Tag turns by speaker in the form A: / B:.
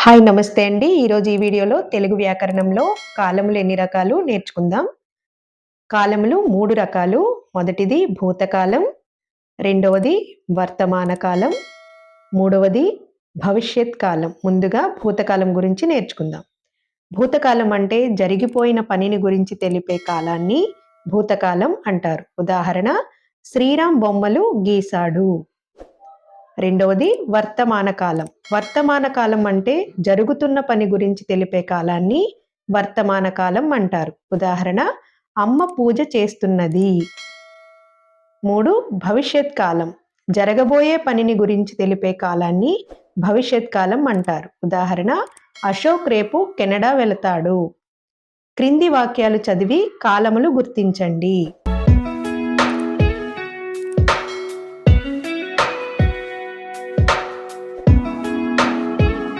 A: Hi నమస్తే అండి. ఈరోజు ఈ వీడియోలో తెలుగు వ్యాకరణంలో కాలములు ఎన్ని రకాలు నేర్చుకుందాం. కాలములు మూడు రకాలు. మొదటిది భూతకాలం రెండవది వర్తమాన కాలం మూడవది భవిష్యత్ కాలం. ముందుగా భూతకాలం గురించి నేర్చుకుందాం. భూతకాలం అంటే జరిగిపోయిన పనిని గురించి తెలిపే కాలాన్ని భూతకాలం అంటారు. ఉదాహరణ శ్రీరామ్ బొమ్మలు గీసాడు రెండవది వర్తమాన కాలం. వర్తమాన కాలం అంటే జరుగుతున్న పని గురించి తెలిపే కాలాన్ని వర్తమాన కాలం అంటారు. ఉదాహరణ అమ్మ పూజ చేస్తున్నది. మూడు భవిష్యత్ కాలం. జరగబోయే పనిని గురించి తెలిపే కాలాన్ని భవిష్యత్ కాలం అంటారు. ఉదాహరణ అశోక్ రేపు కెనడా వెళతాడు. క్రింది వాక్యాలు చదివి కాలములు గుర్తించండి.